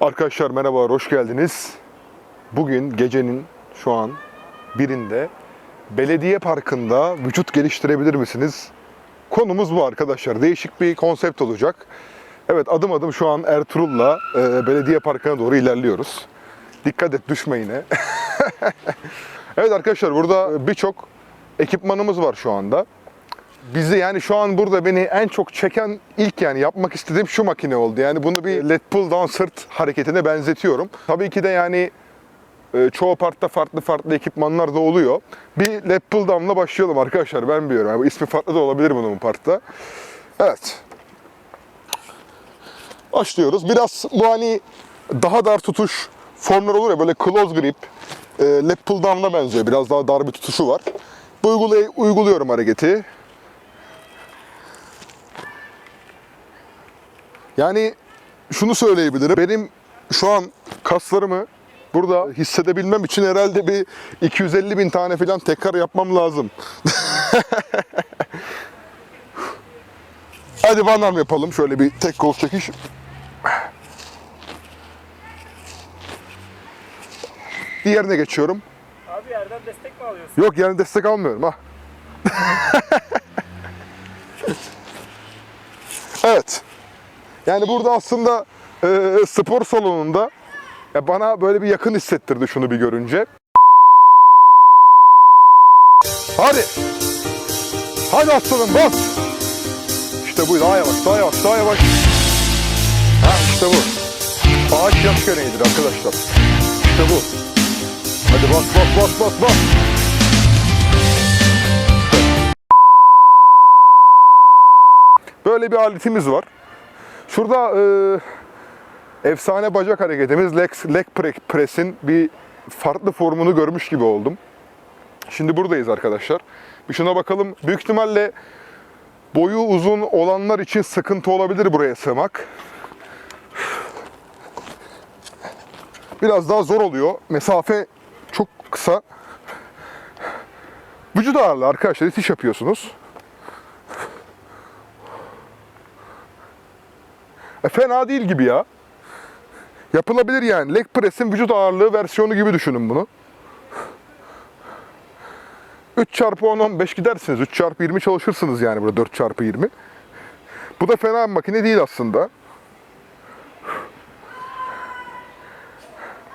Arkadaşlar merhabalar, hoş geldiniz. Bugün gecenin şu an birinde belediye parkında vücut geliştirebilir misiniz? Konumuz bu arkadaşlar. Değişik bir konsept olacak. Evet adım adım şu an Ertuğrul'la e, belediye parkına doğru ilerliyoruz. Dikkat et düşme yine. evet arkadaşlar burada birçok ekipmanımız var şu anda. Bizi yani şu an burada beni en çok çeken ilk yani yapmak istediğim şu makine oldu. Yani bunu bir let pull down sırt hareketine benzetiyorum. Tabii ki de yani e, çoğu parkta farklı farklı ekipmanlar da oluyor. Bir let pull down'la başlayalım arkadaşlar ben biliyorum. Yani ismi farklı da olabilir bunun bu parkta. Evet. Başlıyoruz. Biraz bu hani daha dar tutuş formlar olur ya böyle close grip. E, let pull down'la benziyor. Biraz daha dar bir tutuşu var. Bu uygulay- uyguluyorum hareketi. Yani şunu söyleyebilirim. Benim şu an kaslarımı burada hissedebilmem için herhalde bir 250 bin tane falan tekrar yapmam lazım. Hadi arm yapalım. Şöyle bir tek kol çekiş. Diğerine geçiyorum. Abi yerden destek mi alıyorsun? Yok yani destek almıyorum ha. evet. Yani burada aslında e, spor salonunda ya bana böyle bir yakın hissettirdi şunu bir görünce. Hadi. Hadi aslanım bas. İşte bu daha yavaş daha yavaş daha yavaş. Ha işte bu. Ağaç yaş gereğidir arkadaşlar. İşte bu. Hadi bas bas bas bas bas. Böyle bir aletimiz var. Şurada e, efsane bacak hareketimiz leg, leg pre- press'in bir farklı formunu görmüş gibi oldum. Şimdi buradayız arkadaşlar. Bir şuna bakalım. Büyük ihtimalle boyu uzun olanlar için sıkıntı olabilir buraya sığmak. Biraz daha zor oluyor. Mesafe çok kısa. Vücut ağırlığı arkadaşlar itiş yapıyorsunuz. E, fena değil gibi ya. Yapılabilir yani. Leg press'in vücut ağırlığı versiyonu gibi düşünün bunu. 3 çarpı 10 15 gidersiniz. 3 çarpı 20 çalışırsınız yani burada 4 çarpı 20. Bu da fena bir makine değil aslında.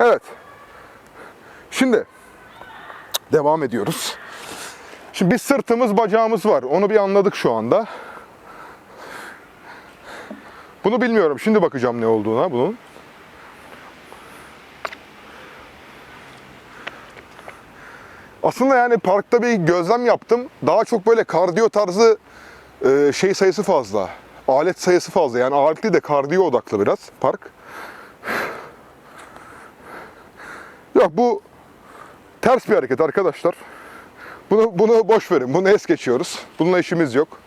Evet. Şimdi devam ediyoruz. Şimdi bir sırtımız bacağımız var. Onu bir anladık şu anda. Bunu bilmiyorum. Şimdi bakacağım ne olduğuna bunun. Aslında yani parkta bir gözlem yaptım. Daha çok böyle kardiyo tarzı e, şey sayısı fazla. Alet sayısı fazla. Yani aletli de kardiyo odaklı biraz park. Yok bu ters bir hareket arkadaşlar. Bunu bunu boş verin. Bunu es geçiyoruz. Bununla işimiz yok.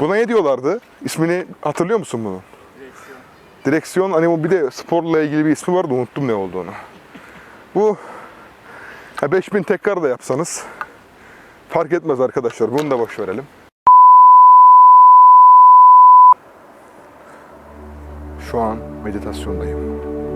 Buna ne diyorlardı? İsmini hatırlıyor musun bunun? Direksiyon. Direksiyon hani bu bir de sporla ilgili bir ismi vardı unuttum ne olduğunu. Bu ha 5000 tekrar da yapsanız fark etmez arkadaşlar. Bunu da boş verelim. Şu an meditasyondayım.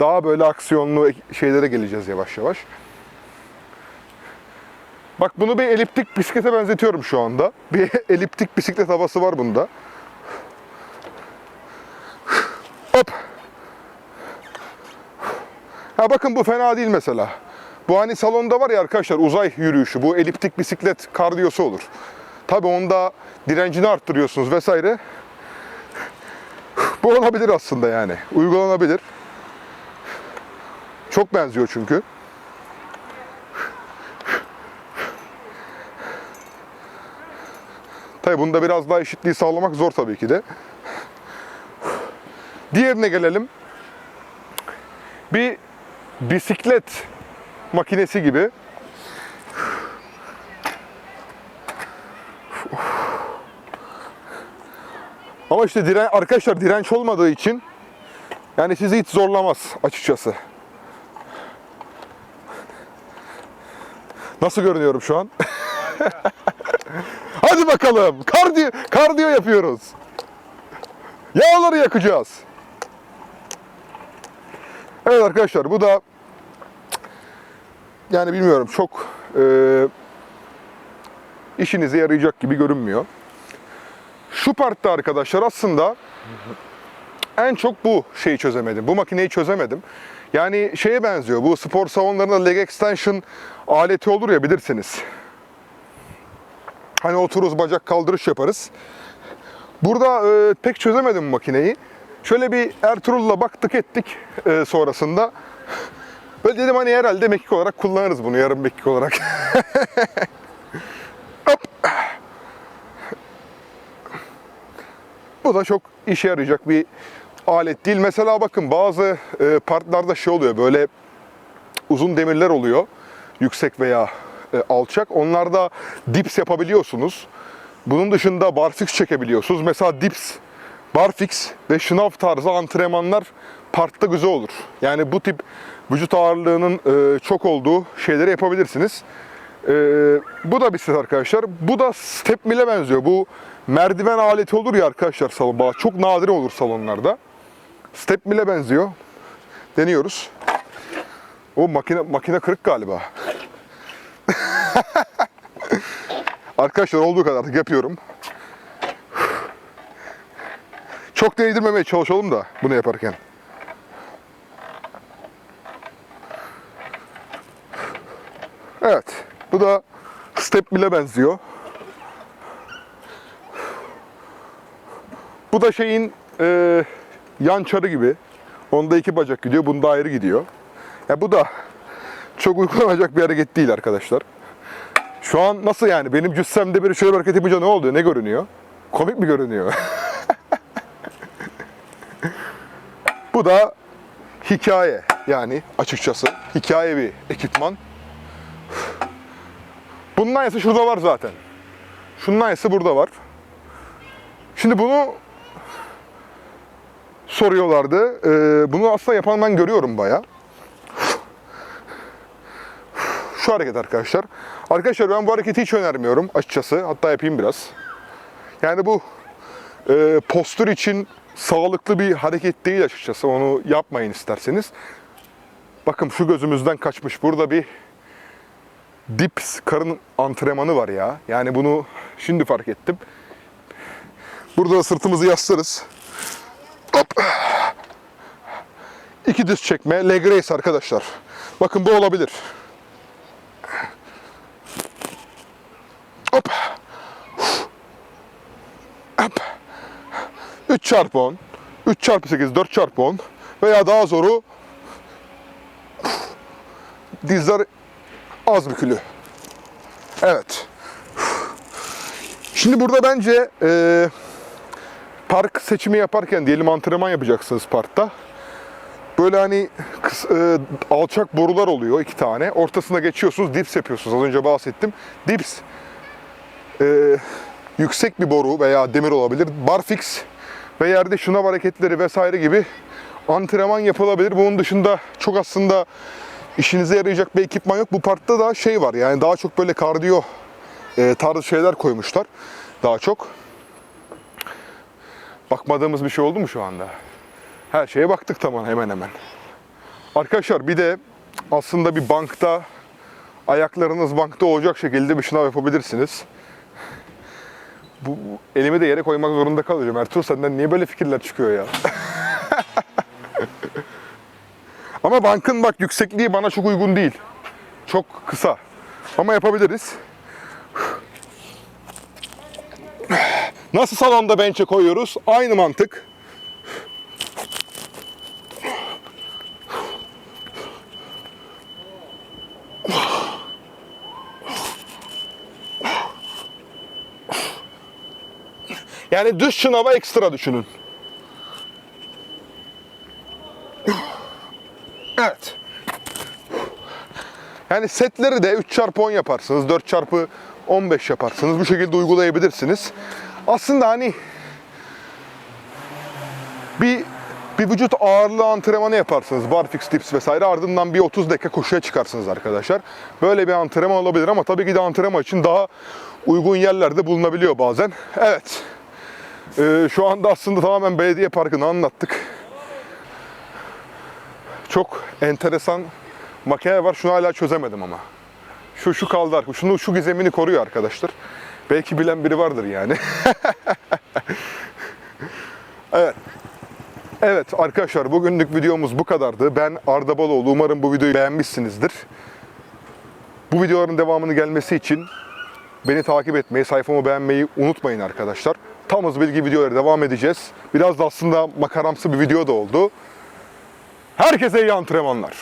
Daha böyle aksiyonlu şeylere geleceğiz yavaş yavaş. Bak bunu bir eliptik bisiklete benzetiyorum şu anda. Bir eliptik bisiklet havası var bunda. Hop. Ha bakın bu fena değil mesela. Bu hani salonda var ya arkadaşlar uzay yürüyüşü. Bu eliptik bisiklet kardiyosu olur. Tabi onda direncini arttırıyorsunuz vesaire. Bu olabilir aslında yani. Uygulanabilir. Çok benziyor çünkü. Tabi bunda biraz daha eşitliği sağlamak zor tabii ki de. Diğerine gelelim. Bir bisiklet makinesi gibi. Ama işte diren, arkadaşlar direnç olmadığı için yani sizi hiç zorlamaz açıkçası. Nasıl görünüyorum şu an? Hadi bakalım. Kardiyo, kardiyo yapıyoruz. Yağları yakacağız. Evet arkadaşlar bu da yani bilmiyorum çok e, işinize yarayacak gibi görünmüyor. Şu partta arkadaşlar aslında en çok bu şeyi çözemedim. Bu makineyi çözemedim. Yani şeye benziyor. Bu spor salonlarında leg extension aleti olur ya bilirsiniz. Hani otururuz bacak kaldırış yaparız. Burada e, pek çözemedim makineyi. Şöyle bir Ertuğrul'la baktık ettik e, sonrasında. Böyle dedim hani herhalde mekik olarak kullanırız bunu yarım mekik olarak. Hop. Bu da çok işe yarayacak bir alet değil. Mesela bakın bazı e, partlarda şey oluyor böyle uzun demirler oluyor. Yüksek veya e, alçak. Onlarda dips yapabiliyorsunuz. Bunun dışında barfix çekebiliyorsunuz. Mesela dips, barfix ve şınav tarzı antrenmanlar parkta güzel olur. Yani bu tip vücut ağırlığının e, çok olduğu şeyleri yapabilirsiniz. E, bu da bir set arkadaşlar. Bu da step mill'e benziyor. Bu merdiven aleti olur ya arkadaşlar salon. Çok nadir olur salonlarda. Step mill'e benziyor. Deniyoruz. O makine makine kırık galiba. Arkadaşlar olduğu kadar artık yapıyorum. Çok değdirmemeye çalışalım da bunu yaparken. Evet. Bu da step bile benziyor. Bu da şeyin e, yan çarı gibi. Onda iki bacak gidiyor, bunda ayrı gidiyor. Ya bu da çok uygulanacak bir hareket değil arkadaşlar. Şu an nasıl yani? Benim cüssemde biri şöyle bir hareket yapınca ne oluyor? Ne görünüyor? Komik mi görünüyor? Bu da hikaye. Yani açıkçası hikaye bir ekipman. Bunun aynısı şurada var zaten. Şunun aynısı burada var. Şimdi bunu soruyorlardı. Ee, bunu aslında yapan ben görüyorum bayağı. Şu hareket arkadaşlar. Arkadaşlar ben bu hareketi hiç önermiyorum açıkçası. Hatta yapayım biraz. Yani bu e, postür için sağlıklı bir hareket değil açıkçası. Onu yapmayın isterseniz. Bakın şu gözümüzden kaçmış. Burada bir dips karın antrenmanı var ya. Yani bunu şimdi fark ettim. Burada da sırtımızı yaslarız. Hop. İki düz çekme. Leg raise arkadaşlar. Bakın bu olabilir. Hop. Hop. 3 çarpı 10, 3 çarpı 8, 4 çarpı 10 veya daha zoru dizler az bükülü. Evet. Şimdi burada bence e, park seçimi yaparken diyelim antrenman yapacaksınız parkta. Böyle hani e, alçak borular oluyor iki tane. Ortasına geçiyorsunuz, dips yapıyorsunuz. Az önce bahsettim. Dips e, yüksek bir boru veya demir olabilir. Barfix ve yerde şınav hareketleri vesaire gibi antrenman yapılabilir. Bunun dışında çok aslında işinize yarayacak bir ekipman yok. Bu parkta da şey var yani daha çok böyle kardiyo e, tarzı şeyler koymuşlar. Daha çok. Bakmadığımız bir şey oldu mu şu anda? Her şeye baktık tamam hemen hemen. Arkadaşlar bir de aslında bir bankta ayaklarınız bankta olacak şekilde bir şınav yapabilirsiniz. Bu, elimi de yere koymak zorunda kalacağım. Ertuğrul senden niye böyle fikirler çıkıyor ya? Ama bankın bak yüksekliği bana çok uygun değil. Çok kısa. Ama yapabiliriz. Nasıl salonda bench'e koyuyoruz? Aynı mantık. Yani düz şınava ekstra düşünün. Evet. Yani setleri de 3 çarpı 10 yaparsınız, 4 çarpı 15 yaparsınız. Bu şekilde uygulayabilirsiniz. Aslında hani bir bir vücut ağırlığı antrenmanı yaparsınız. Barfix, dips vesaire. Ardından bir 30 dakika koşuya çıkarsınız arkadaşlar. Böyle bir antrenman olabilir ama tabii ki de antrenman için daha uygun yerlerde bulunabiliyor bazen. Evet. Ee, şu anda aslında tamamen belediye parkını anlattık. Çok enteresan makine var. Şunu hala çözemedim ama. Şu şu kaldı. Şunu şu gizemini koruyor arkadaşlar. Belki bilen biri vardır yani. evet. Evet arkadaşlar bugünlük videomuz bu kadardı. Ben Arda Baloğlu. Umarım bu videoyu beğenmişsinizdir. Bu videoların devamını gelmesi için beni takip etmeyi, sayfamı beğenmeyi unutmayın arkadaşlar. Tam hız bilgi videoları devam edeceğiz. Biraz da aslında makaramsı bir video da oldu. Herkese iyi antrenmanlar.